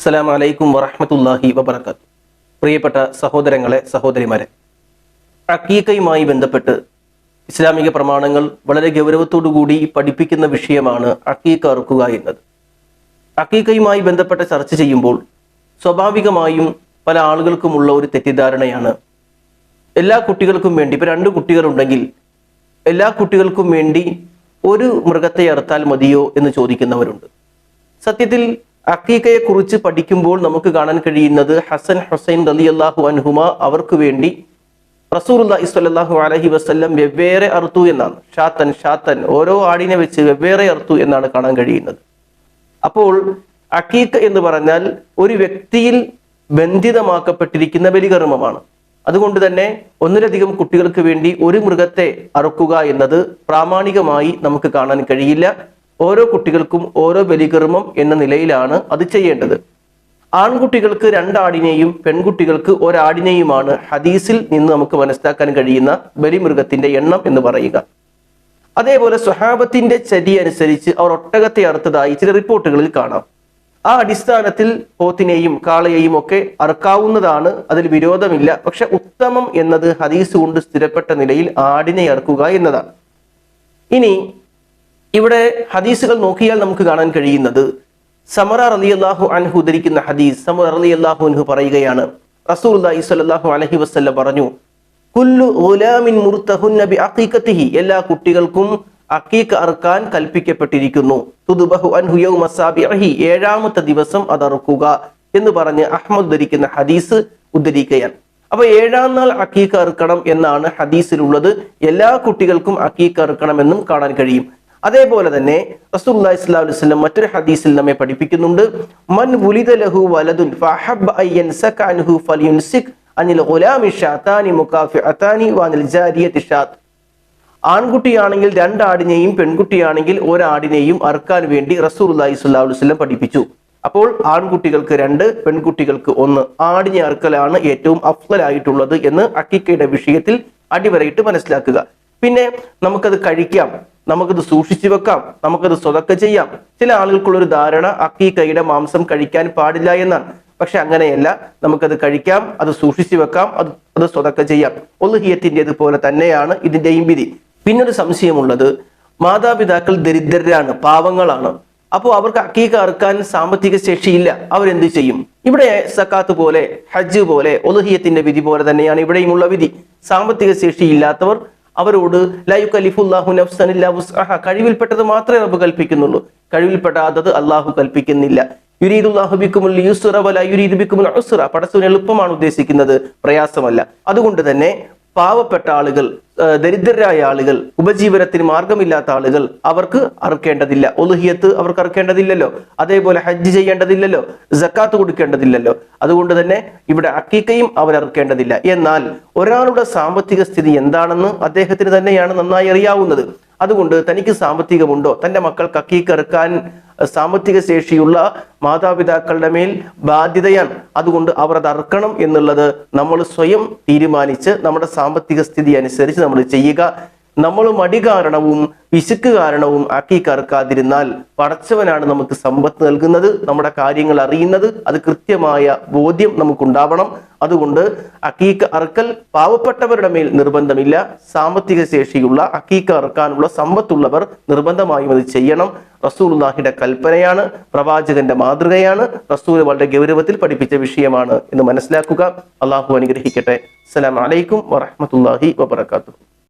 അസ്സലാം വലൈക്കും വറഹമത്തല്ലാഹി വബർക്കാത്തു പ്രിയപ്പെട്ട സഹോദരങ്ങളെ സഹോദരിമാരെ അക്കീക്കയുമായി ബന്ധപ്പെട്ട് ഇസ്ലാമിക പ്രമാണങ്ങൾ വളരെ ഗൗരവത്തോടുകൂടി പഠിപ്പിക്കുന്ന വിഷയമാണ് അക്കീക്ക അറുക്കുക എന്നത്. അക്കീക്കയുമായി ബന്ധപ്പെട്ട ചർച്ച ചെയ്യുമ്പോൾ സ്വാഭാവികമായും പല ആളുകൾക്കുമുള്ള ഒരു തെറ്റിദ്ധാരണയാണ്. എല്ലാ കുട്ടികൾക്കും വേണ്ടി ഇപ്പം രണ്ട് കുട്ടികളുണ്ടെങ്കിൽ എല്ലാ കുട്ടികൾക്കും വേണ്ടി ഒരു മൃഗത്തെ അറുത്താൽ മതിയോ എന്ന് ചോദിക്കുന്നവരുണ്ട്. സത്യത്തിൽ അക്കീക്കയെ കുറിച്ച് പഠിക്കുമ്പോൾ നമുക്ക് കാണാൻ കഴിയുന്നത് ഹസൻ ഹുസൈൻ റലി അള്ളാഹു അൻഹുമ അവർക്ക് വേണ്ടി റസൂർല്ലാഹി ഇസ്വല്ലാഹു അലഹി വസല്ലം വെവ്വേറെ അറുത്തു എന്നാണ്. ഷാത്തൻ ഷാത്തൻ ഓരോ ആടിനെ വെച്ച് വെവ്വേറെ അറുത്തു എന്നാണ് കാണാൻ കഴിയുന്നത്. അപ്പോൾ അക്കീക്ക എന്ന് പറഞ്ഞാൽ ഒരു വ്യക്തിയിൽ ബന്ധിതമാക്കപ്പെട്ടിരിക്കുന്ന ബലികർമ്മമാണ്. അതുകൊണ്ട് തന്നെ ഒന്നിലധികം കുട്ടികൾക്ക് വേണ്ടി ഒരു മൃഗത്തെ അറുക്കുക എന്നത് പ്രാമാണികമായി നമുക്ക് കാണാൻ കഴിയില്ല. ഓരോ കുട്ടികൾക്കും ഓരോ ബലികർമ്മം എന്ന നിലയിലാണ് അത് ചെയ്യേണ്ടത്. ആൺകുട്ടികൾക്ക് രണ്ടാടിനെയും പെൺകുട്ടികൾക്ക് ഒരാടിനെയുമാണ് ഹദീസിൽ നിന്ന് നമുക്ക് മനസ്സിലാക്കാൻ കഴിയുന്ന ബലിമൃഗത്തിന്റെ എണ്ണം എന്ന് പറയുക. അതേപോലെ സ്വഹാബത്തിന്റെ ചരി അനുസരിച്ച് അവർ ഒട്ടകത്തെ അറുത്തതായി ചില റിപ്പോർട്ടുകളിൽ കാണാം. ആ അടിസ്ഥാനത്തിൽ പോത്തിനെയും കാളയെയും ഒക്കെ അറുക്കാവുന്നതാണ് അതിൽ വിരോധമില്ല. പക്ഷെ ഉത്തമം എന്നത് ഹദീസ് കൊണ്ട് സ്ഥിരപ്പെട്ട നിലയിൽ ആടിനെ അറുക്കുക എന്നതാണ്. ഇനി ഇവിടെ ഹദീസുകൾ നോക്കിയാൽ നമുക്ക് കാണാൻ കഴിയുന്നത് സമറ റലി അള്ളാഹു അൻഹു ഉദ്ധരിക്കുന്ന ഹദീസ് സമറ റലി അള്ളാഹു അൻഹു പറയുകയാണ്. റസൂൽ സ്വല്ലല്ലാഹു അലഹി വസ്ല്ല പറഞ്ഞു കുല്ലു എല്ലാ കുട്ടികൾക്കും അക്കീക്ക് അറുക്കാൻ കൽപ്പിക്കപ്പെട്ടിരിക്കുന്നു. ഏഴാമത്തെ ദിവസം അത് അറുക്കുക എന്ന് പറഞ്ഞ് അഹമ്മദ് ധരിക്കുന്ന ഹദീസ് ഉദ്ധരിക്കുകയാണ്. അപ്പൊ ഏഴാം നാൾ അക്കീക്ക് അറുക്കണം എന്നാണ് ഹദീസിലുള്ളത്. എല്ലാ കുട്ടികൾക്കും അക്കീക്ക് അറുക്കണമെന്നും കാണാൻ കഴിയും. അതേപോലെ തന്നെ സ്വല്ലല്ലാഹു അലൈഹി വസല്ലം മറ്റൊരു ഹദീസിൽ നമ്മെ പഠിപ്പിക്കുന്നുണ്ട്. മൻ വുലിദ ലഹു വലദുൻ ഫഹബ് അനിൽ ഗുലാമി ആൺകുട്ടിയാണെങ്കിൽ രണ്ടാടിനെയും പെൺകുട്ടിയാണെങ്കിൽ ഒരാടിനെയും അറുക്കാൻ വേണ്ടി റസൂലുള്ളാഹി സ്വല്ലല്ലാഹു അലൈഹി വസല്ലം പഠിപ്പിച്ചു. അപ്പോൾ ആൺകുട്ടികൾക്ക് രണ്ട് പെൺകുട്ടികൾക്ക് ഒന്ന്. ആടിനെ അറുക്കലാണ് ഏറ്റവും അഫ്ലായിട്ടുള്ളത് എന്ന് അക്കിക്കയുടെ വിഷയത്തിൽ അടിവരയിട്ട് മനസ്സിലാക്കുക. പിന്നെ നമുക്കത് കഴിക്കാം നമുക്കത് സൂക്ഷിച്ചു വെക്കാം നമുക്കത് സ്വതക്ക ചെയ്യാം. ചില ആളുകൾക്കുള്ള ഒരു ധാരണ അക്കീക്കയുടെ മാംസം കഴിക്കാൻ പാടില്ല എന്നാണ് പക്ഷെ അങ്ങനെയല്ല നമുക്കത് കഴിക്കാം അത് സൂക്ഷിച്ചു വെക്കാം അത് അത് സ്വതക്ക ചെയ്യാം. ഒലുഹിയത്തിന്റെത് പോലെ തന്നെയാണ് ഇതിന്റെയും വിധി. പിന്നൊരു സംശയമുള്ളത് മാതാപിതാക്കൾ ദരിദ്രരാണ് പാവങ്ങളാണ്. അപ്പോൾ അവർക്ക് അക്കീക്ക അറുക്കാൻ സാമ്പത്തിക ശേഷിയില്ല. അവരെന്ത് ചെയ്യും? ഇവിടെ സക്കാത്ത് പോലെ ഹജ്ജ് പോലെ ഒലുഹിയത്തിന്റെ വിധി പോലെ തന്നെയാണ് ഇവിടെയുമുള്ള വിധി. സാമ്പത്തിക ശേഷി ഇല്ലാത്തവർ അവരോട് ലയുക്കലിഫുല്ലാഹു നഫ്സനില്ല വുസ്അഹ. കഴിവിൽപ്പെട്ടത് മാത്രമേ റബ്ബ് കൽപ്പിക്കുന്നുള്ളൂ. കഴിവിൽപ്പെടാത്തത് അള്ളാഹു കൽപ്പിക്കുന്നില്ല. യുരീദുല്ലാഹു ബിക്കുമുൽ യുസ്റ വല യുരീദു ബിക്കുമുൽ ഉസ്റ. പടച്ചവൻ എളുപ്പമാണ് ഉദ്ദേശിക്കുന്നത് പ്രയാസമല്ല. അതുകൊണ്ട് തന്നെ പാവപ്പെട്ട ആളുകൾ ദരിദ്രരായ ആളുകൾ ഉപജീവനത്തിന് മാർഗമില്ലാത്ത ആളുകൾ അവർക്ക് അറുക്കേണ്ടതില്ല. ഒലുഹിയത്ത് അവർക്ക് അറുക്കേണ്ടതില്ലല്ലോ. അതേപോലെ ഹജ്ജ് ചെയ്യേണ്ടതില്ലല്ലോ. ജക്കാത്ത് കൊടുക്കേണ്ടതില്ലല്ലോ. അതുകൊണ്ട് തന്നെ ഇവിടെ അക്കീക്കയും അവർ അറുക്കേണ്ടതില്ല. എന്നാൽ ഒരാളുടെ സാമ്പത്തിക സ്ഥിതി എന്താണെന്ന് അദ്ദേഹത്തിന് തന്നെയാണ് നന്നായി അറിയാവുന്നത്. അതുകൊണ്ട് തനിക്ക് സാമ്പത്തികമുണ്ടോ? തന്റെ മക്കൾക്ക് അക്കീക്ക് അറുക്കാൻ സാമ്പത്തിക ശേഷിയുള്ള മാതാപിതാക്കളുടെ മേൽ ബാധ്യതയാണ്. അതുകൊണ്ട് അവർ അത് അർക്കണം എന്നുള്ളത് നമ്മൾ സ്വയം തീരുമാനിച്ച് നമ്മുടെ സാമ്പത്തിക സ്ഥിതി അനുസരിച്ച് നമ്മൾ ചെയ്യുക. നമ്മൾ മടി കാരണവും പിശുക്ക് കാരണവും ആക്കി കറക്കാതിരുന്നാൽ പടച്ചവനാണ് നമുക്ക് സമ്പത്ത് നൽകുന്നത് നമ്മുടെ കാര്യങ്ങൾ അറിയുന്നത് അത് കൃത്യമായ ബോധ്യം നമുക്കുണ്ടാവണം. അതുകൊണ്ട് അക്കീക്ക് അറുക്കൽ പാവപ്പെട്ടവരുടെ മേൽ നിർബന്ധമില്ല. സാമ്പത്തിക ശേഷിയുള്ള അക്കീക്ക് അറുക്കാനുള്ള സമ്പത്തുള്ളവർ നിർബന്ധമായും അത് ചെയ്യണം. റസൂൽഹിയുടെ കൽപ്പനയാണ് പ്രവാചകന്റെ മാതൃകയാണ് റസൂൽ വളരെ ഗൗരവത്തിൽ പഠിപ്പിച്ച വിഷയമാണ് എന്ന് മനസ്സിലാക്കുക. അള്ളാഹു അനുഗ്രഹിക്കട്ടെ. അസ്സലാം വലൈക്കും വറഹമത്തല്ലാഹി വബർക്കാത്തു